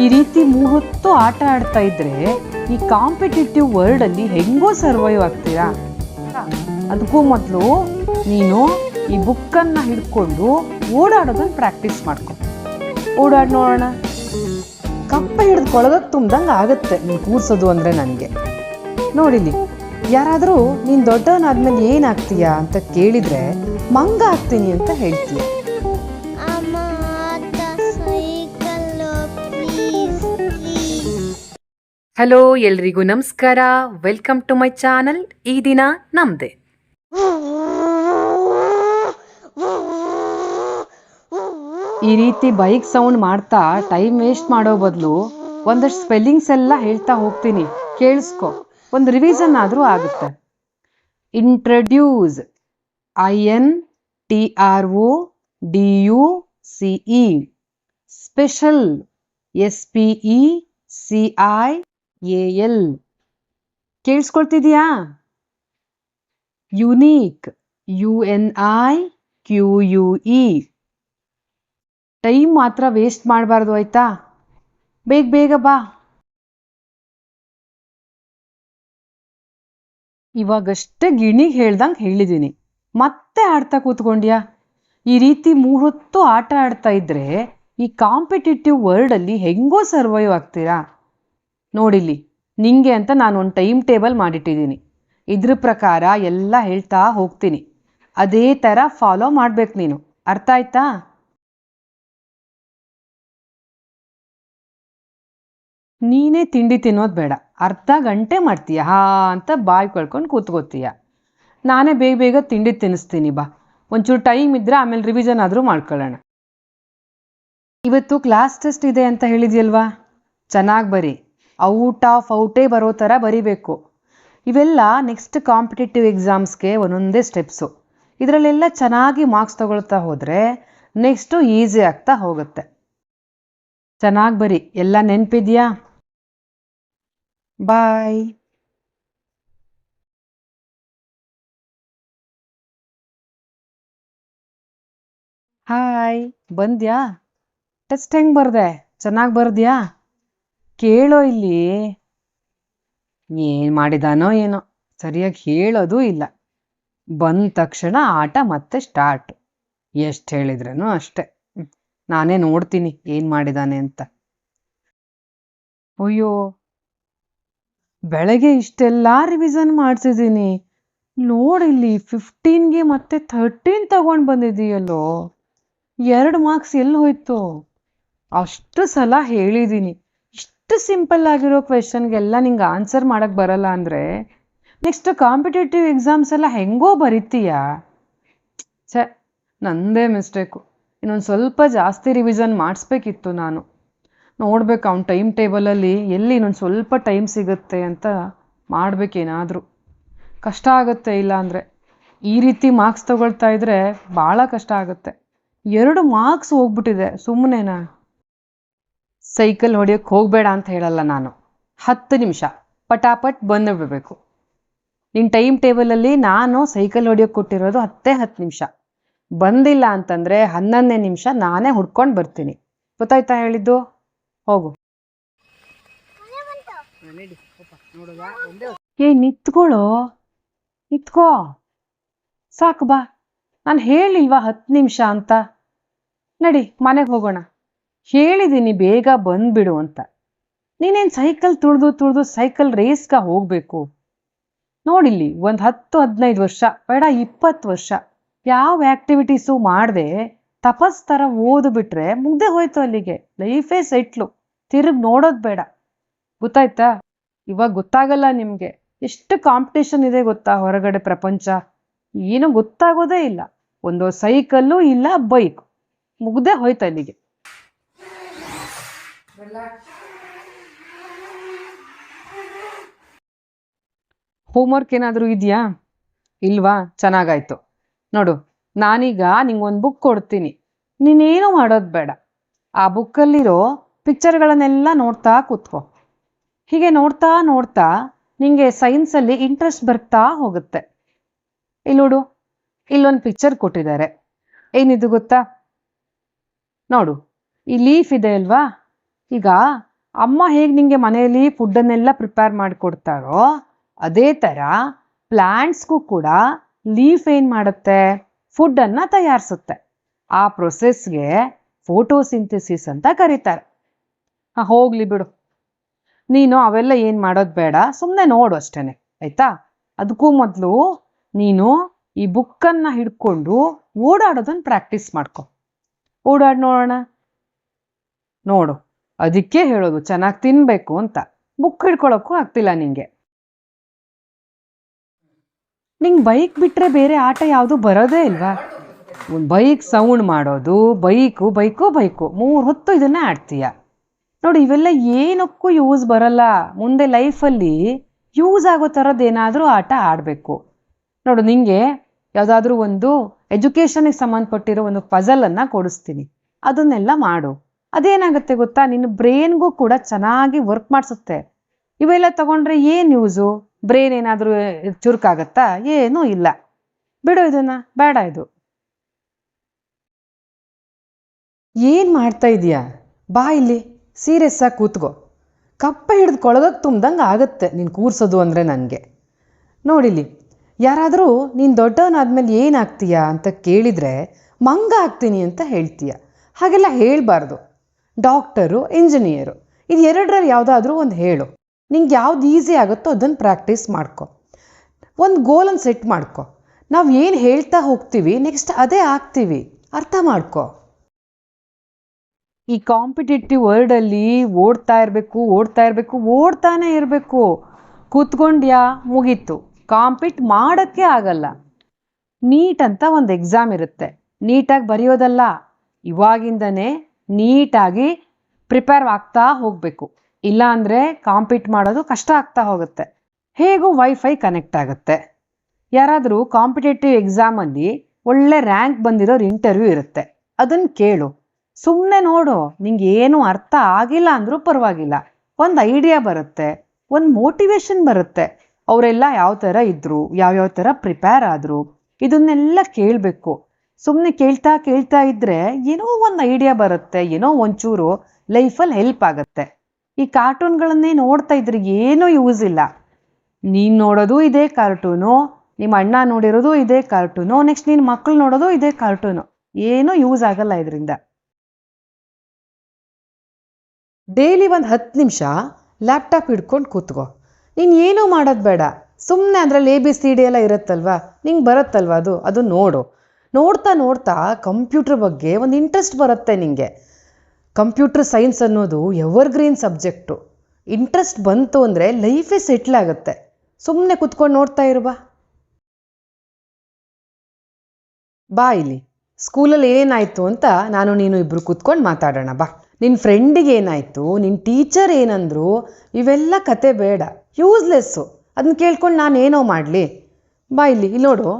ಈ ರೀತಿ ಮೂವತ್ತು ಆಟ ಆಡ್ತಾ ಇದ್ರೆ ಈ ಕಾಂಪಿಟೇಟಿವ್ ವರ್ಲ್ಡ್ ಅಲ್ಲಿ ಹೆಂಗೋ ಸರ್ವೈವ್ ಆಗ್ತೀರಾ? ಅದಕ್ಕೂ ಮೊದಲು ನೀನು ಈ ಬುಕ್ಕನ್ನು ಹಿಡ್ಕೊಂಡು ಓಡಾಡೋದನ್ನ ಪ್ರಾಕ್ಟೀಸ್ ಮಾಡ್ಕೊ. ಓಡಾಡಿ ನೋಡೋಣ. ಕಪ್ಪ ಹಿಡಿದು ಕೊಳಗಕ್ಕೆ ತುಂಬ್ದಂಗೆ ಆಗುತ್ತೆ ನೀನು ಕೂರ್ಸೋದು ಅಂದರೆ ನನಗೆ. ನೋಡಿಲಿ ಯಾರಾದರೂ ನೀನು ದೊಡ್ಡವನಾದ್ಮೇಲೆ ಏನಾಗ್ತೀಯಾ ಅಂತ ಕೇಳಿದರೆ, ಮಂಗ ಆಗ್ತೀನಿ ಅಂತ ಹೇಳ್ತೀಯ. ಹಲೋ ಎಲ್ರಿಗೂ ನಮಸ್ಕಾರ. ವೆಲ್ಕಮ್ ಟು ಮೈ ಚಾನಲ್ ಈ ದಿನ ನಮ್ದೆ. ಈ ರೀತಿ ಬೈಕ್ ಸೌಂಡ್ ಮಾಡ್ತಾ ಟೈಮ್ ವೇಸ್ಟ್ ಮಾಡೋ ಬದಲು ಒಂದಷ್ಟು ಸ್ಪೆಲ್ಲಿಂಗ್ಸ್ ಎಲ್ಲ ಹೇಳ್ತಾ ಹೋಗ್ತೀನಿ. ಕೇಳಿಸ್ಕೊ. ಒಂದು ರಿವಿಷನ್ ಆದರೂ ಆಗುತ್ತೆ. Introduce I N T R O D U C E special S P E C I A L. ಕೇಳಿಸ್ಕೊಳ್ತಿದ್ಯಾ? Unique. U N I Q U E. Time ಮಾತ್ರ ವೇಸ್ಟ್ ಮಾಡಬಾರ್ದು, ಆಯ್ತಾ? ಬೇಗ ಬೇಗ ಬಾ. ಇವಾಗಷ್ಟೇ ಗಿಣಿಗೆ ಹೇಳ್ದಂಗೆ ಹೇಳಿದ್ದೀನಿ ಮತ್ತೆ ಆಡ್ತಾ ಕೂತ್ಕೊಂಡ್ಯಾ? ಈ ರೀತಿ ಮೂರೊತ್ತು ಆಟ ಆಡ್ತಾ ಇದ್ರೆ ಈ ಕಾಂಪಿಟೇಟಿವ್ ವರ್ಲ್ಡಲ್ಲಿ ಹೆಂಗೋ ಸರ್ವೈವ್ ಆಗ್ತೀರಾ? ನೋಡಿಲ್ಲಿ, ನಿಂಗೆ ಅಂತ ನಾನು ಒಂದು ಟೈಮ್ ಟೇಬಲ್ ಮಾಡಿಟ್ಟಿದ್ದೀನಿ. ಇದ್ರ ಪ್ರಕಾರ ಎಲ್ಲ ಹೇಳ್ತಾ ಹೋಗ್ತೀನಿ. ಅದೇ ಥರ ಫಾಲೋ ಮಾಡ್ಬೇಕು ನೀನು. ಅರ್ಥ ಆಯ್ತಾ? ನೀನೇ ತಿಂಡಿ ತಿನ್ನೋದು ಬೇಡ. ಅರ್ಧ ಗಂಟೆ ಮಾಡ್ತೀಯ? ಹಾ ಅಂತ ಬಾಯಿ ಕಳ್ಕೊಂಡು ಕೂತ್ಕೋತೀಯ. ನಾನೇ ಬೇಗ ಬೇಗ ತಿಂಡಿ ತಿನ್ನಿಸ್ತೀನಿ ಬಾ. ಒಂಚೂರು ಟೈಮ್ ಇದ್ದರೆ ಆಮೇಲೆ ರಿವಿಷನ್ ಆದರೂ ಮಾಡ್ಕೊಳ್ಳೋಣ. ಇವತ್ತು ಕ್ಲಾಸ್ ಟೆಸ್ಟ್ ಇದೆ ಅಂತ ಹೇಳಿದ್ಯಲ್ವಾ? ಚೆನ್ನಾಗಿ ಬರಿ. ಔಟ್ ಆಫ್ ಔಟೇ ಬರೋ ಥರ ಬರಿಬೇಕು. ಇವೆಲ್ಲ ನೆಕ್ಸ್ಟ್ ಕಾಂಪಿಟೇಟಿವ್ ಎಕ್ಸಾಮ್ಸ್ಗೆ ಒಂದೊಂದೇ ಸ್ಟೆಪ್ಸು ಇದರಲ್ಲೆಲ್ಲ ಚೆನ್ನಾಗಿ ಮಾರ್ಕ್ಸ್ ತಗೊಳ್ತಾ ಹೋದರೆ ನೆಕ್ಸ್ಟು ಈಸಿ ಆಗ್ತಾ ಹೋಗುತ್ತೆ. ಚೆನ್ನಾಗಿ ಬರಿ. ಎಲ್ಲ ನೆನಪಿದೆಯಾ? ಬಾಯ್ ಹಾಯ್ ಬಂದ್ಯಾ? ಟೆಸ್ಟ್ ಹೆಂಗೆ ಬರ್ದೆ? ಚೆನ್ನಾಗಿ ಬರ್ದ್ಯಾ? ಕೇಳೋ ಇಲ್ಲಿ ಏನು ಮಾಡಿದಾನೋ ಏನೋ, ಸರಿಯಾಗಿ ಹೇಳೋದೂ ಇಲ್ಲ. ಬಂದ ತಕ್ಷಣ ಆಟ ಮತ್ತೆ ಸ್ಟಾರ್ಟ್ ಎಷ್ಟು ಹೇಳಿದ್ರೂ ಅಷ್ಟೆ. ನಾನೇ ನೋಡ್ತೀನಿ ಏನು ಮಾಡಿದಾನೆ ಅಂತ. ಅಯ್ಯೋ, ಬೆಳಗ್ಗೆ ಇಷ್ಟೆಲ್ಲ ರಿವಿಷನ್ ಮಾಡಿಸಿದ್ದೀನಿ. ನೋಡಿಲ್ಲಿ ಫಿಫ್ಟೀನ್ಗೆ ಮತ್ತೆ ಥರ್ಟೀನ್ ತಗೊಂಡ್ ಬಂದಿದೀಯಲ್ಲೋ ಎರಡು ಮಾರ್ಕ್ಸ್ ಎಲ್ಲಿ ಹೋಯ್ತು? ಅಷ್ಟು ಸಲ ಹೇಳಿದ್ದೀನಿ. ಇಷ್ಟು ಸಿಂಪಲ್ ಆಗಿರೋ ಕ್ವೆಶನ್ಗೆಲ್ಲ ನಿಂಗೆ ಆನ್ಸರ್ ಮಾಡಕ್ಕೆ ಬರಲ್ಲ ಅಂದರೆ ನೆಕ್ಸ್ಟ್ ಕಾಂಪಿಟೇಟಿವ್ ಎಕ್ಸಾಮ್ಸ್ ಎಲ್ಲ ಹೆಂಗೋ ಬರಿತೀಯಾ? ಛೆ, ನಂದೇ ಮಿಸ್ಟೇಕು ಇನ್ನೊಂದು ಸ್ವಲ್ಪ ಜಾಸ್ತಿ ರಿವಿಷನ್ ಮಾಡಿಸ್ಬೇಕಿತ್ತು ನಾನು. ನೋಡ್ಬೇಕು ಅವ್ನ ಟೈಮ್ ಟೇಬಲಲ್ಲಿ ಎಲ್ಲಿ ಇನ್ನೊಂದು ಸ್ವಲ್ಪ ಟೈಮ್ ಸಿಗುತ್ತೆ ಅಂತ ಮಾಡಬೇಕೇನಾದರೂ. ಕಷ್ಟ ಆಗುತ್ತೆ ಇಲ್ಲ ಅಂದರೆ. ಈ ರೀತಿ ಮಾರ್ಕ್ಸ್ ತಗೊಳ್ತಾ ಇದ್ರೆ ಭಾಳ ಕಷ್ಟ ಆಗುತ್ತೆ. ಎರಡು ಮಾರ್ಕ್ಸ್ ಹೋಗ್ಬಿಟ್ಟಿದೆ ಸುಮ್ಮನೆನಾ ಸೈಕಲ್ ಹೊಡಿಯೋಕ್ಕೆ ಹೋಗಬೇಡ ಅಂತ ಹೇಳಲ್ಲ ನಾನು. ಹತ್ತು ನಿಮಿಷ. ಪಟಾಪಟ್ ಬಂದು ಬಿಡಬೇಕು. ನಿನ್ನ ಟೈಮ್ ಟೇಬಲಲ್ಲಿ ನಾನು ಸೈಕಲ್ ಹೊಡಿಯೋಕ್ಕೆ ಕೊಟ್ಟಿರೋದು ಹತ್ತೇ ಹತ್ತು ನಿಮಿಷ. ಬಂದಿಲ್ಲ ಅಂತಂದರೆ ಹನ್ನೊಂದನೇ ನಿಮಿಷ ನಾನೇ ಹುಡ್ಕೊಂಡು ಬರ್ತೀನಿ. ಗೊತ್ತಾಯ್ತಾ ಹೇಳಿದ್ದು? ಹೋಗು. ಏ ನಿತ್ಕೊಳ್ಳೋ ನಿತ್ಕೋ. ಸಾಕು ಬಾ. ನಾನು ಹೇಳಿಲ್ವಾ ಹತ್ತು ನಿಮಿಷ ಅಂತ? ನಡಿ, ಮನೆಗೆ ಹೋಗೋಣ. ಹೇಳಿದ್ದೀನಿ ಬೇಗ ಬಂದ್ಬಿಡು ಅಂತ. ನೀನೇನು ಸೈಕಲ್ ತುಳಿದು ತುಳಿದು ಸೈಕಲ್ ರೇಸ್ಗ ಹೋಗಬೇಕು? ನೋಡಿಲ್ಲಿ, ಒಂದು ಹತ್ತು, ಹದಿನೈದು ವರ್ಷ, ಬೇಡ, ಇಪ್ಪತ್ತು ವರ್ಷ, ಯಾವ ಆ್ಯಕ್ಟಿವಿಟೀಸು ಮಾಡದೆ, ತಪಸ್ ಥರ ಓದ್ಬಿಟ್ರೆ ಮುಗ್ದೆ ಹೋಯ್ತು ಅಲ್ಲಿಗೆ. ಲೈಫೇ ಸೆಟ್ಲು ತಿರುಗಿ ನೋಡೋದು ಬೇಡ. ಗೊತ್ತಾಯ್ತಾ? ಇವಾಗ ಗೊತ್ತಾಗಲ್ಲ ನಿಮಗೆ. ಎಷ್ಟು ಕಾಂಪಿಟೇಷನ್ ಇದೆ ಗೊತ್ತಾ ಹೊರಗಡೆ ಪ್ರಪಂಚ? ಏನು ಗೊತ್ತಾಗೋದೇ ಇಲ್ಲ. ಒಂದು ಸೈಕಲ್ಲು ಇಲ್ಲ ಬೈಕ್ ಮುಗ್ದೆ ಹೋಯ್ತು ಅಲ್ಲಿಗೆ. ಹೋಮ್ವರ್ಕ್ ಏನಾದರೂ ಇದೆಯಾ? ಇಲ್ವಾ? ಚೆನ್ನಾಗಾಯ್ತು. ನೋಡು, ನಾನೀಗ ನಿಂಗೊಂದು ಬುಕ್ ಕೊಡ್ತೀನಿ. ನೀನೇನು ಮಾಡೋದು ಬೇಡ. ಆ ಬುಕ್ಕಲ್ಲಿರೋ ಪಿಕ್ಚರ್ಗಳನ್ನೆಲ್ಲ ನೋಡ್ತಾ ಕೂತ್ಕೋ. ಹೀಗೆ ನೋಡ್ತಾ ನೋಡ್ತಾ ನಿಂಗೆ ಸೈನ್ಸಲ್ಲಿ ಇಂಟ್ರೆಸ್ಟ್ ಬರ್ತಾ ಹೋಗುತ್ತೆ. ಇಲ್ಲಿ ನೋಡು, ಇಲ್ಲೊಂದು ಪಿಕ್ಚರ್ ಕೊಟ್ಟಿದ್ದಾರೆ. ಏನಿದು ಗೊತ್ತಾ? ನೋಡು, ಈ ಲೀಫ್ ಇದೆ ಅಲ್ವಾ? ಈಗ ಅಮ್ಮ ಹೇಗೆ ನಿಮಗೆ ಮನೆಯಲ್ಲಿ ಫುಡ್ಡನ್ನೆಲ್ಲ ಪ್ರಿಪೇರ್ ಮಾಡಿಕೊಡ್ತಾರೋ ಅದೇ ಥರ ಪ್ಲ್ಯಾಂಟ್ಸ್ಗೂ ಕೂಡ ಲೀಫ್ ಏನು ಮಾಡುತ್ತೆ? ಫುಡ್ಡನ್ನು ತಯಾರಿಸುತ್ತೆ. ಆ ಪ್ರೊಸೆಸ್ಗೆ ಫೋಟೋಸಿಂಥೆಸಿಸ್ ಅಂತ ಕರೀತಾರೆ. ಹಾಂ, ಹೋಗಲಿ ಬಿಡು. ನೀನು ಅವೆಲ್ಲ ಏನು ಮಾಡೋದು ಬೇಡ ಸುಮ್ಮನೆ ನೋಡು ಅಷ್ಟೇನೆ, ಆಯಿತಾ? ಅದಕ್ಕೂ ಮೊದಲು ನೀನು ಈ ಬುಕ್ಕನ್ನು ಹಿಡ್ಕೊಂಡು ಓಡಾಡೋದನ್ನು ಪ್ರಾಕ್ಟೀಸ್ ಮಾಡ್ಕೊ. ಓಡಾಡಿ ನೋಡೋಣ. ನೋಡು. ಅದಕ್ಕೆ ಹೇಳೋದು, ಚೆನ್ನಾಗಿ ತಿನ್ಬೇಕು ಅಂತ. ಬುಕ್ ಹಿಡ್ಕೊಳಕ್ಕೂ ಆಗ್ತಿಲ್ಲ ನಿಂಗೆ. ನಿಂಗೆ ಬೈಕ್ ಬಿಟ್ರೆ ಬೇರೆ ಆಟ ಯಾವುದು ಬರೋದೇ ಇಲ್ವಾ? ಒಂದು ಬೈಕ್ ಸೌಂಡ್ ಮಾಡೋದು, ಬೈಕು ಬೈಕು ಬೈಕು, ಮೂರು ಹೊತ್ತು ಇದನ್ನ ಆಡ್ತೀಯ. ನೋಡಿ, ಇವೆಲ್ಲ ಏನಕ್ಕೂ ಯೂಸ್ ಬರಲ್ಲ. ಮುಂದೆ ಲೈಫಲ್ಲಿ ಯೂಸ್ ಆಗೋ ಥರದ್ದು ಏನಾದರೂ ಆಟ ಆಡಬೇಕು. ನೋಡು, ನಿಂಗೆ ಯಾವುದಾದ್ರೂ ಒಂದು ಎಜುಕೇಷನಿಗೆ ಸಂಬಂಧಪಟ್ಟಿರೋ ಒಂದು ಪಜಲನ್ನು ಕೊಡಿಸ್ತೀನಿ. ಅದನ್ನೆಲ್ಲ ಮಾಡು. ಅದೇನಾಗುತ್ತೆ ಗೊತ್ತಾ? ನಿನ್ನ ಬ್ರೈನ್ಗೂ ಕೂಡ ಚೆನ್ನಾಗಿ ವರ್ಕ್ ಮಾಡಿಸುತ್ತೆ. ಇವೆಲ್ಲ ತಗೊಂಡ್ರೆ ಏನು ಯೂಸು ಬ್ರೈನ್ ಏನಾದರೂ ಚುರುಕಾಗತ್ತಾ? ಏನೂ ಇಲ್ಲ. ಬಿಡು ಇದನ್ನ, ಬೇಡ ಇದು. ಏನು ಮಾಡ್ತಾ ಇದೀಯಾ ಬಾ ಇಲ್ಲಿ ಸೀರಿಯಸ್ ಆಗಿ ಕೂತ್ಕೋ. ಕಪ್ಪ ಹಿಡಿದು ಕೊಳಗಕ್ಕೆ ತುಂಬ್ದಂಗೆ ಆಗುತ್ತೆ ನೀನು ಕೂರ್ಸೋದು ಅಂದರೆ ನನಗೆ. ನೋಡಿಲಿ ಯಾರಾದರೂ ನೀನು ದೊಡ್ಡವನಾದ್ಮೇಲೆ ಏನಾಗ್ತೀಯಾ ಅಂತ ಕೇಳಿದರೆ ಮಂಗ ಆಗ್ತೀನಿ ಅಂತ ಹೇಳ್ತೀಯ. ಹಾಗೆಲ್ಲ ಹೇಳಬಾರ್ದು. Doctor, engineer. ಇದು ಎರಡರಲ್ಲಿ ಯಾವುದಾದ್ರೂ ಒಂದು ಹೇಳು. ನಿಂಗೆ ಯಾವ್ದು ಈಸಿ ಆಗುತ್ತೋ ಅದನ್ನು ಪ್ರಾಕ್ಟೀಸ್ ಮಾಡ್ಕೊ. ಒಂದು ಗೋಲನ್ನು ಸೆಟ್ ಮಾಡ್ಕೊ. ನಾವು ಏನು ಹೇಳ್ತಾ ಹೋಗ್ತೀವಿ, ನೆಕ್ಸ್ಟ್ ಅದೇ ಆಗ್ತೀವಿ. ಅರ್ಥ ಮಾಡ್ಕೊ. ಈ ಕಾಂಪಿಟೇಟಿವ್ ವರ್ಲ್ಡಲ್ಲಿ ಓಡ್ತಾ ಇರಬೇಕು ಓಡ್ತಾ ಇರಬೇಕು, ಓಡ್ತಾನೆ ಇರಬೇಕು. ಕೂತ್ಕೊಂಡ್ಯಾ? ಮುಗೀತು. ಕಾಂಪಿಟ್ ಮಾಡೋಕ್ಕೆ ಆಗಲ್ಲ. ನೀಟ್ ಅಂತ ಒಂದು ಎಕ್ಸಾಮ್ ಇರುತ್ತೆ. ನೀಟಾಗಿ ಬರೆಯೋದಲ್ಲ. ಇವಾಗಿಂದನೇ ನೀಟಾಗಿ ಪ್ರಿಪೇರ್ ಆಗ್ತಾ ಹೋಗಬೇಕು. ಇಲ್ಲ ಅಂದರೆ ಕಾಂಪೀಟ್ ಮಾಡೋದು ಕಷ್ಟ ಆಗ್ತಾ ಹೋಗುತ್ತೆ. ಹೇಗೂ ವೈಫೈ ಕನೆಕ್ಟ್ ಆಗುತ್ತೆ. ಯಾರಾದರೂ ಕಾಂಪಿಟೇಟಿವ್ ಎಕ್ಸಾಮಲ್ಲಿ ಒಳ್ಳೆ ರ್ಯಾಂಕ್ ಬಂದಿರೋರು ಇಂಟರ್ವ್ಯೂ ಇರುತ್ತೆ. ಅದನ್ನು ಕೇಳು. ಸುಮ್ಮನೆ ನೋಡು ನಿಂಗೆ ಏನೂ ಅರ್ಥ ಆಗಿಲ್ಲ ಅಂದರೂ ಪರವಾಗಿಲ್ಲ. ಒಂದು ಐಡಿಯಾ ಬರುತ್ತೆ, ಒಂದು ಮೋಟಿವೇಶನ್ ಬರುತ್ತೆ. ಅವರೆಲ್ಲ ಯಾವ ಥರ ಇದ್ದರು ಯಾವ್ಯಾವ ಥರ ಪ್ರಿಪೇರ್ ಆದರು, ಇದನ್ನೆಲ್ಲ ಕೇಳಬೇಕು. ಸುಮ್ಮನೆ ಕೇಳ್ತಾ ಕೇಳ್ತಾ ಇದ್ರೆ ಏನೋ ಒಂದು ಐಡಿಯಾ ಬರುತ್ತೆ, ಏನೋ ಒಂಚೂರು ಲೈಫಲ್ಲಿ ಹೆಲ್ಪ್ ಆಗುತ್ತೆ. ಈ ಕಾರ್ಟೂನ್ಗಳನ್ನೇ ನೋಡ್ತಾ ಇದ್ರೆ ಏನೂ ಯೂಸ್ ಇಲ್ಲ. ನೀನು ನೋಡೋದು ಇದೇ ಕಾರ್ಟೂನು ನಿಮ್ಮ ಅಣ್ಣ ನೋಡಿರೋದು ಇದೇ ಕಾರ್ಟೂನು ನೆಕ್ಸ್ಟ್ ನಿನ್ನ ಮಕ್ಕಳು ನೋಡೋದು ಇದೇ ಕಾರ್ಟೂನು ಏನೂ ಯೂಸ್ ಆಗಲ್ಲ ಇದರಿಂದ. ಡೈಲಿ ಒಂದು ಹತ್ತು ನಿಮಿಷ ಲ್ಯಾಪ್ಟಾಪ್ ಹಿಡ್ಕೊಂಡು ಕೂತ್ಕೋ. ನೀನು ಏನೂ ಮಾಡೋದು ಬೇಡ. ಸುಮ್ಮನೆ ಅದರಲ್ಲಿ ಎ ಬಿ ಸಿ ಡಿ ಎಲ್ಲ ಇರುತ್ತಲ್ವಾ? ನಿಂಗೆ ಬರುತ್ತಲ್ವ ಅದು? ಅದು ನೋಡು. ನೋಡ್ತಾ ನೋಡ್ತಾ ಕಂಪ್ಯೂಟರ್ ಬಗ್ಗೆ ಒಂದು ಇಂಟ್ರೆಸ್ಟ್ ಬರುತ್ತೆ ನಿಮಗೆ ಕಂಪ್ಯೂಟರ್ ಸೈನ್ಸ್ ಅನ್ನೋದು ಎವರ್ಗ್ರೀನ್ ಸಬ್ಜೆಕ್ಟು ಇಂಟ್ರೆಸ್ಟ್ ಬಂತು ಅಂದರೆ ಲೈಫೇ ಸೆಟ್ಲ್ ಆಗುತ್ತೆ. ಸುಮ್ಮನೆ ಕುತ್ಕೊಂಡು ನೋಡ್ತಾ ಇರುವ ಬಾ. ಇಲ್ಲಿ. ಸ್ಕೂಲಲ್ಲಿ ಏನಾಯಿತು ಅಂತ ನಾನು, ನೀನು ಇಬ್ಬರು ಕೂತ್ಕೊಂಡು ಮಾತಾಡೋಣ ಬಾ. ನಿನ್ನ ಫ್ರೆಂಡಿಗೆ ಏನಾಯಿತು ನಿನ್ನ ಟೀಚರ್ ಏನಂದ್ರು, ಇವೆಲ್ಲ ಕತೆ ಬೇಡ. ಯೂಸ್ಲೆಸ್ಸು ಅದನ್ನ ಕೇಳ್ಕೊಂಡು ನಾನು ಏನೋ ಮಾಡಲಿ. ಬಾ ಇಲ್ಲಿ ಇಲ್ಲಿ ನೋಡು.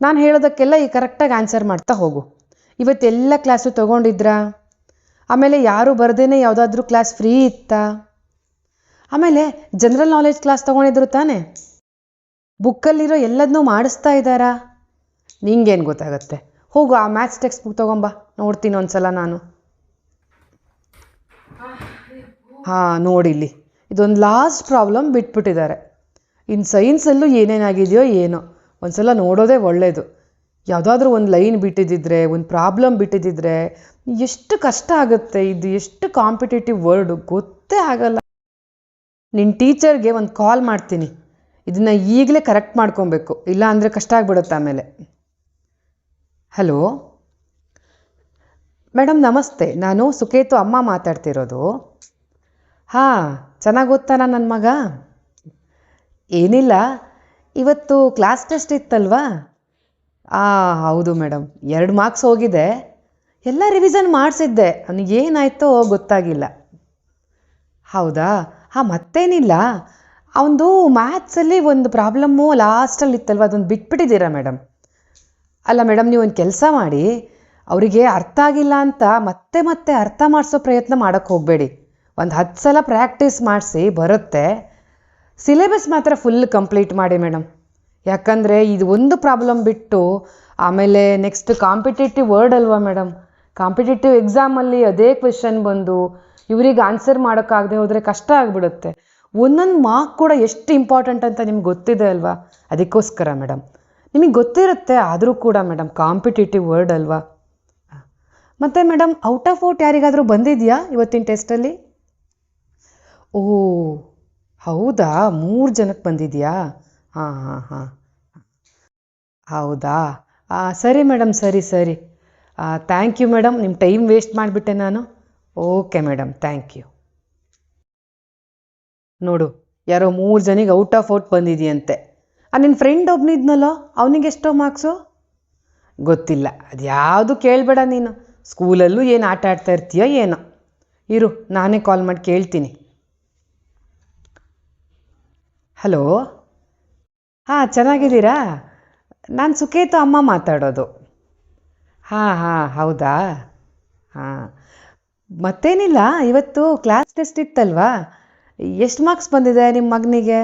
ನಾನು ಹೇಳೋದಕ್ಕೆಲ್ಲ ಈ ಕರೆಕ್ಟಾಗಿ ಆನ್ಸರ್ ಮಾಡ್ತಾ ಹೋಗು. ಇವತ್ತೆಲ್ಲ ಕ್ಲಾಸು ತೊಗೊಂಡಿದ್ರಾ? ಆಮೇಲೆ ಯಾರು ಬರ್ದೇನೆ ಯಾವುದಾದ್ರೂ ಕ್ಲಾಸ್ ಫ್ರೀ ಇತ್ತಾ? ಆಮೇಲೆ ಜನರಲ್ ನಾಲೆಜ್ ಕ್ಲಾಸ್ ತೊಗೊಂಡಿದ್ರು ತಾನೇ? ಬುಕ್ಕಲ್ಲಿರೋ ಎಲ್ಲದನ್ನೂ ಮಾಡಿಸ್ತಾ ಇದ್ದಾರಾ? ನಿಂಗೇನು ಗೊತ್ತಾಗತ್ತೆ? ಹೋಗು, ಆ ಮ್ಯಾಥ್ಸ್ ಟೆಕ್ಸ್ಟ್ ಬುಕ್ ತೊಗೊಂಬ. ನೋಡ್ತೀನಿ ಒಂದ್ಸಲ ನಾನು. ಹಾಂ ನೋಡಿಲ್ಲಿ ಇದೊಂದು ಲಾಸ್ಟ್ ಪ್ರಾಬ್ಲಮ್ ಬಿಟ್ಬಿಟ್ಟಿದ್ದಾರೆ. ಇನ್ನು ಸೈನ್ಸಲ್ಲೂ ಏನೇನಾಗಿದೆಯೋ ಏನೋ. ಒಂದ್ಸಲ ನೋಡೋದೇ ಒಳ್ಳೆಯದು ಯಾವುದಾದ್ರೂ ಒಂದು ಲೈನ್ ಬಿಟ್ಟಿದ್ದಿದ್ರೆ, ಒಂದು ಪ್ರಾಬ್ಲಮ್ ಬಿಟ್ಟಿದ್ದಿದ್ರೆ ಎಷ್ಟು ಕಷ್ಟ ಆಗುತ್ತೆ, ಇದು ಎಷ್ಟು ಕಾಂಪಿಟೇಟಿವ್ ವರ್ಡು ಗೊತ್ತೇ ಆಗಲ್ಲ. ನಿನ್ನ ಟೀಚರ್ಗೆ ಒಂದು ಕಾಲ್ ಮಾಡ್ತೀನಿ. ಇದನ್ನು ಈಗಲೇ ಕರೆಕ್ಟ್ ಮಾಡ್ಕೊಬೇಕು. ಇಲ್ಲ ಅಂದರೆ ಕಷ್ಟ ಆಗ್ಬಿಡುತ್ತೆ ಆಮೇಲೆ. ಹಲೋ? ಮೇಡಮ್ ನಮಸ್ತೆ. ನಾನು ಸುಕೇತು ಅಮ್ಮ ಮಾತಾಡ್ತಿರೋದು. ಹಾಂ, ಚೆನ್ನಾಗಿ ಓದ್ತಾನ ನನ್ನ ಮಗ? ಏನಿಲ್ಲ. ಇವತ್ತು ಕ್ಲಾಸ್ ಟೆಸ್ಟ್ ಇತ್ತಲ್ವಾ? ಆ, ಹೌದು ಮೇಡಮ್ ಎರಡು ಮಾರ್ಕ್ಸ್ ಹೋಗಿದೆ. ಎಲ್ಲ ರಿವಿಷನ್ ಮಾಡಿಸಿದ್ದೆ. ನನಗೇನಾಯ್ತೋ ಗೊತ್ತಾಗಿಲ್ಲ. ಹೌದಾ? ಹಾಂ, ಮತ್ತೇನಿಲ್ಲ. ಅವನದು ಮ್ಯಾಥ್ಸಲ್ಲಿ ಒಂದು ಪ್ರಾಬ್ಲಮ್ಮು ಲಾಸ್ಟಲ್ಲಿ ಇತ್ತಲ್ವ? ಅದೊಂದು ಬಿಟ್ಬಿಟ್ಟಿದ್ದೀರಾ ಮೇಡಮ್ ಅಲ್ಲ ಮೇಡಮ್ ನೀವು ಒಂದು ಕೆಲಸ ಮಾಡಿ. ಅವರಿಗೆ ಅರ್ಥ ಆಗಿಲ್ಲ ಅಂತ ಮತ್ತೆ ಮತ್ತೆ ಅರ್ಥ ಮಾಡಿಸೋ ಪ್ರಯತ್ನ ಮಾಡೋಕ್ಕೆ ಹೋಗಬೇಡಿ. ಒಂದು ಹತ್ತು ಸಲ ಪ್ರಾಕ್ಟೀಸ್ ಮಾಡಿಸಿ, ಬರುತ್ತೆ. ಸಿಲೆಬಸ್ ಮಾತ್ರ ಫುಲ್ ಕಂಪ್ಲೀಟ್ ಮಾಡಿ ಮೇಡಮ್ ಯಾಕಂದರೆ ಇದು ಒಂದು ಪ್ರಾಬ್ಲಮ್ ಬಿಟ್ಟು ಆಮೇಲೆ ನೆಕ್ಸ್ಟ್ ಕಾಂಪಿಟೇಟಿವ್ ವರ್ಡ್ ಅಲ್ವಾ ಮೇಡಮ್ ಕಾಂಪಿಟೇಟಿವ್ ಎಕ್ಸಾಮಲ್ಲಿ ಅದೇ ಕ್ವೆಶನ್ ಬಂದು ಇವರಿಗೆ ಆನ್ಸರ್ ಮಾಡೋಕ್ಕಾಗದೆ ಹೋದರೆ ಕಷ್ಟ ಆಗಿಬಿಡುತ್ತೆ. ಒಂದೊಂದು ಮಾರ್ಕ್ ಕೂಡ ಎಷ್ಟು ಇಂಪಾರ್ಟೆಂಟ್ ಅಂತ ನಿಮ್ಗೆ ಗೊತ್ತಿದೆ ಅಲ್ವಾ? ಅದಕ್ಕೋಸ್ಕರ ಮೇಡಮ್ ನಿಮಗೆ ಗೊತ್ತಿರುತ್ತೆ, ಆದರೂ ಕೂಡ ಮೇಡಮ್ ಕಾಂಪಿಟೇಟಿವ್ ವರ್ಡ್ ಅಲ್ವಾ? ಮತ್ತು ಮೇಡಮ್ ಔಟ್ ಆಫ್ ಔಟ್ ಯಾರಿಗಾದರೂ ಬಂದಿದೆಯಾ ಇವತ್ತಿನ ಟೆಸ್ಟಲ್ಲಿ ಓ ಹೌದಾ? ಮೂರು ಜನಕ್ಕೆ ಬಂದಿದೆಯಾ? ಹಾಂ ಹಾಂ ಹಾಂ. ಹೌದಾ? ಹಾಂ ಸರಿ ಮೇಡಮ್ ಸರಿ ಸರಿ. ಥ್ಯಾಂಕ್ ಯು ಮೇಡಮ್ ನಿಮ್ಮ ಟೈಮ್ ವೇಸ್ಟ್ ಮಾಡಿಬಿಟ್ಟೆ ನಾನು. ಓಕೆ ಮೇಡಮ್ ಥ್ಯಾಂಕ್ ಯು ನೋಡು, ಯಾರೋ ಮೂರು ಜನಿಗೆ ಔಟ್ ಆಫ್ ಔಟ್ ಬಂದಿದೆಯಂತೆ. ನಿನ್ನ ಫ್ರೆಂಡ್ ಒಬ್ಬನಿದ್ನಲ್ಲೋ ಅವನಿಗೆ ಎಷ್ಟೋ ಮಾರ್ಕ್ಸು ಗೊತ್ತಿಲ್ಲ, ಅದು ಯಾವುದು ಕೇಳಬೇಡ ನೀನು. ಸ್ಕೂಲಲ್ಲೂ ಏನು ಆಟ ಆಡ್ತಾ ಇರ್ತೀಯೋ ಏನೋ. ಇರು, ನಾನೇ ಕಾಲ್ ಮಾಡಿ ಕೇಳ್ತೀನಿ. ಹಲೋ? ಹಾಂ, ಚೆನ್ನಾಗಿದ್ದೀರಾ? ನಾನು ಸುಖೇತು ಅಮ್ಮ ಮಾತಾಡೋದು. ಹಾಂ ಹಾಂ, ಹೌದಾ? ಹಾಂ. ಮತ್ತೇನಿಲ್ಲ, ಇವತ್ತು ಕ್ಲಾಸ್ ಟೆಸ್ಟ್ ಇತ್ತಲ್ವಾ? ಎಷ್ಟು ಮಾರ್ಕ್ಸ್ ಬಂದಿದೆ ನಿಮ್ಮ ಮಗನಿಗೆ?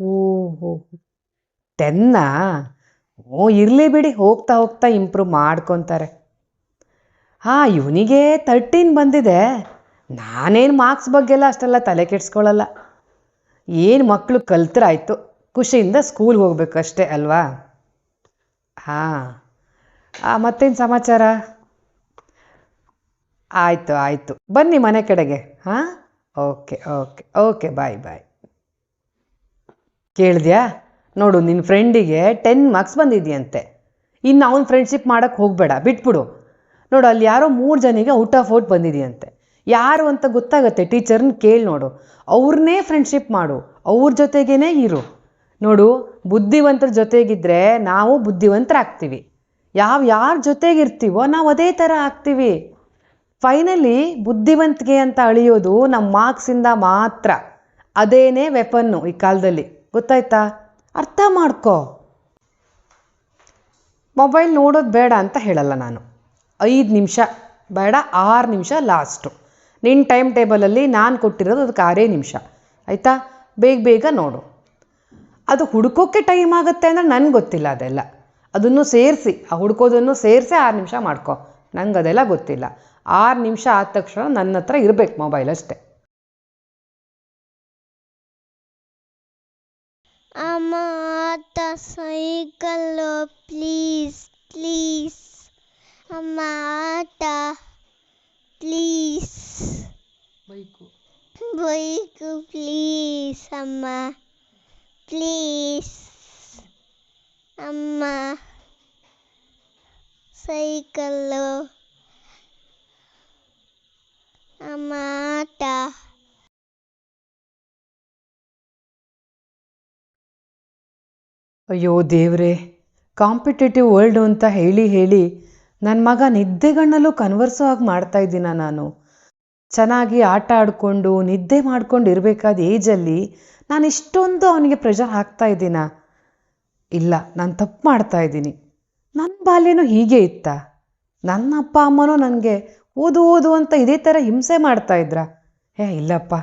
ಓಹೋ ಟೆನ್ನಾ ಓ, ಇರಲಿ ಬಿಡಿ, ಹೋಗ್ತಾ ಹೋಗ್ತಾ ಇಂಪ್ರೂವ್ ಮಾಡ್ಕೊತಾರೆ. ಹಾಂ, ಇವನಿಗೆ ತರ್ಟೀನ್ ಬಂದಿದೆ. ನಾನೇನು ಮಾರ್ಕ್ಸ್ ಬಗ್ಗೆ ಎಲ್ಲ ಅಷ್ಟೆಲ್ಲ ತಲೆ ಕೆಡಿಸ್ಕೊಳ್ಳಲ್ಲ ಏನು ಮಕ್ಕಳು ಕಲ್ತರಾಯಿತು? ಖುಷಿಯಿಂದ ಸ್ಕೂಲ್ಗೆ ಹೋಗ್ಬೇಕಷ್ಟೇ ಅಲ್ವಾ? ಹಾಂ. ಮತ್ತೇನು ಸಮಾಚಾರ? ಆಯಿತು ಆಯಿತು. ಬನ್ನಿ ಮನೆ ಕಡೆಗೆ. ಹಾಂ? Okay okay okay, bye bye. ಕೇಳಿದ್ಯಾ? ನೋಡು ನಿನ್ನ ಫ್ರೆಂಡಿಗೆ ಟೆನ್ ಮಾರ್ಕ್ಸ್ ಬಂದಿದೆಯಂತೆ. ಇನ್ನು ಅವ್ನ ಫ್ರೆಂಡ್ಶಿಪ್ ಮಾಡೋಕ್ಕೆ ಹೋಗಬೇಡ, ಬಿಟ್ಬಿಡು. ನೋಡು, ಅಲ್ಲಿ ಯಾರೋ ಮೂರು ಜನಿಗೆ ಔಟ್ ಆಫ್ ಔಟ್ ಬಂದಿದೆಯಂತೆ. ಯಾರು ಅಂತ ಗೊತ್ತಾಗತ್ತೆ? ಟೀಚರ್ನ ಕೇಳಿ ನೋಡು. ಅವ್ರನ್ನೇ ಫ್ರೆಂಡ್ಶಿಪ್ ಮಾಡು. ಅವ್ರ ಜೊತೆಗೇ ಇರು. ನೋಡು, ಬುದ್ಧಿವಂತರ ಜೊತೆಗಿದ್ರೆ ನಾವು ಬುದ್ಧಿವಂತರಾಗ್ತೀವಿ. ಯಾವ ಯಾರ ಜೊತೆಗಿರ್ತೀವೋ ನಾವು ಅದೇ ಥರ ಆಗ್ತೀವಿ. ಫೈನಲಿ ಬುದ್ಧಿವಂತಿಕೆ ಅಂತ ಅಳಿಯೋದು ನಮ್ಮ ಮಾರ್ಕ್ಸಿಂದ ಮಾತ್ರ. ಅದೇನೇ ವೆಪನ್ನು ಈ ಕಾಲದಲ್ಲಿ. ಗೊತ್ತಾಯ್ತಾ? ಅರ್ಥ ಮಾಡ್ಕೋ. ಮೊಬೈಲ್ ನೋಡೋದು ಬೇಡ ಅಂತ ಹೇಳಲ್ಲ ನಾನು. ಐದು ನಿಮಿಷ. ಬೇಡ, ಆರು ನಿಮಿಷ ಲಾಸ್ಟು ನಿನ್ನ ಟೈಮ್ ಟೇಬಲಲ್ಲಿ ನಾನು ಕೊಟ್ಟಿರೋದು ಅದಕ್ಕೆ ಆರೇ ನಿಮಿಷ. ಆಯಿತಾ? ಬೇಗ ಬೇಗ ನೋಡು. ಅದು ಹುಡ್ಕೋಕ್ಕೆ ಟೈಮ್ ಆಗುತ್ತೆ ಅಂದರೆ ನನಗೆ ಗೊತ್ತಿಲ್ಲ ಅದೆಲ್ಲ. ಅದನ್ನು ಸೇರಿಸಿ, ಆ ಹುಡ್ಕೋದನ್ನು ಸೇರಿಸಿ ಆರು ನಿಮಿಷ ಮಾಡ್ಕೊ. ನಂಗೆ ಅದೆಲ್ಲ ಗೊತ್ತಿಲ್ಲ. ಆರು ನಿಮಿಷ ಆದ ತಕ್ಷಣ ನನ್ನ ಹತ್ರ ಇರಬೇಕು ಮೊಬೈಲ್ ಅಷ್ಟೇ. ಅಮ್ಮ, ಆತ ಸೈಕಲ್ಲು, ಪ್ಲೀಸ್ ಪ್ಲೀಸ್. ಅಮ್ಮ, ಆತ, ಪ್ಲೀಸ್. ಬೈಕು. ಪ್ಲೀಸ್ ಅಮ್ಮ. ಪ್ಲೀಸ್ ಅಮ್ಮ. ಸೈಕಲ್ಲು. ಅಮ್ಮ ಆಟ. ಅಯ್ಯೋ ದೇವ್ರೆ ಕಾಂಪಿಟೇಟಿವ್ ವರ್ಲ್ಡು ಅಂತ ಹೇಳಿ ಹೇಳಿ ನನ್ನ ಮಗ ನಿದ್ದೆಗಣ್ಣಲ್ಲೂ ಕನ್ವರ್ಸೋ ಆಗಿ ಮಾಡ್ತಾ ಇದ್ದೀನ ನಾನು. ಚೆನ್ನಾಗಿ ಆಟ ಆಡಿಕೊಂಡು, ನಿದ್ದೆ ಮಾಡ್ಕೊಂಡು ಇರಬೇಕಾದ ಏಜಲ್ಲಿ ನಾನು ಇಷ್ಟೊಂದು ಅವನಿಗೆ ಪ್ರೆಷರ್ ಹಾಕ್ತಾ ಇದ್ದೀನ? ಇಲ್ಲ, ನಾನು ತಪ್ಪು ಮಾಡ್ತಾ ಇದ್ದೀನಿ. ನನ್ನ ಬಾಲ್ಯನೂ ಹೀಗೆ ಇತ್ತ? ನನ್ನ ಅಪ್ಪ, ಅಮ್ಮನೂ ನನಗೆ ಓದು ಓದು ಅಂತ ಇದೇ ಥರ ಹಿಂಸೆ ಮಾಡ್ತಾ ಇದ್ರ? ಏ, ಇಲ್ಲಪ್ಪ.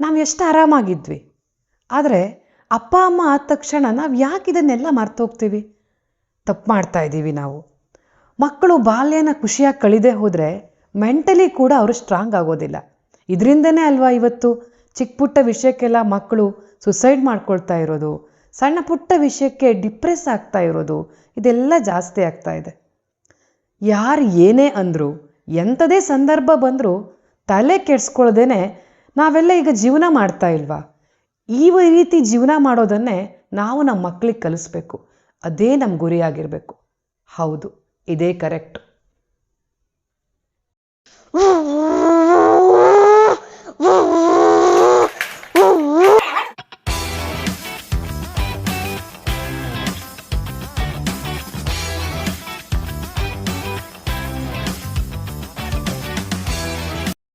ನಾವು ಎಷ್ಟು ಆರಾಮಾಗಿದ್ವಿ. ಆದರೆ ಅಪ್ಪ, ಅಮ್ಮ ಆದ ತಕ್ಷಣ ನಾವು ಯಾಕೆ ಇದನ್ನೆಲ್ಲ ಮರ್ತೋಗ್ತೀವಿ? ತಪ್ಪು ಮಾಡ್ತಾ ಇದ್ದೀವಿ ನಾವು. ಮಕ್ಕಳು ಬಾಲ್ಯನ ಖುಷಿಯಾಗಿ ಕಳಿದೇ ಹೋದರೆ ಮೆಂಟಲಿ ಕೂಡ ಅವರು ಸ್ಟ್ರಾಂಗ್ ಆಗೋದಿಲ್ಲ. ಇದರಿಂದನೇ ಅಲ್ವಾ ಇವತ್ತು? ಚಿಕ್ಕ ಪುಟ್ಟ ವಿಷಯಕ್ಕೆಲ್ಲ ಮಕ್ಕಳು ಸುಸೈಡ್ ಮಾಡ್ಕೊಳ್ತಾ ಇರೋದು. ಸಣ್ಣ ಪುಟ್ಟ ವಿಷಯಕ್ಕೆ ಡಿಪ್ರೆಸ್ ಆಗ್ತಾ ಇರೋದು. ಇದೆಲ್ಲ ಜಾಸ್ತಿ ಆಗ್ತಾ ಇದೆ. ಯಾರು ಏನೇ ಅಂದರು, ಎಂಥದೇ ಸಂದರ್ಭ ಬಂದರೂ ತಲೆ ಕೆಡ್ಸ್ಕೊಳ್ದೇನೆ ನಾವೆಲ್ಲ ಈಗ ಜೀವನ ಮಾಡ್ತಾ ಇಲ್ವಾ? ಈ ರೀತಿ ಜೀವನ ಮಾಡೋದನ್ನೇ ನಾವು ನಮ್ಮ ಮಕ್ಕಳಿಗೆ ಕಲಿಸ್ಬೇಕು. ಅದೇ ನಮ್ಮ ಗುರಿಯಾಗಿರಬೇಕು ಹೌದು, ಇದೇ ಕರೆಕ್ಟ್ Woo!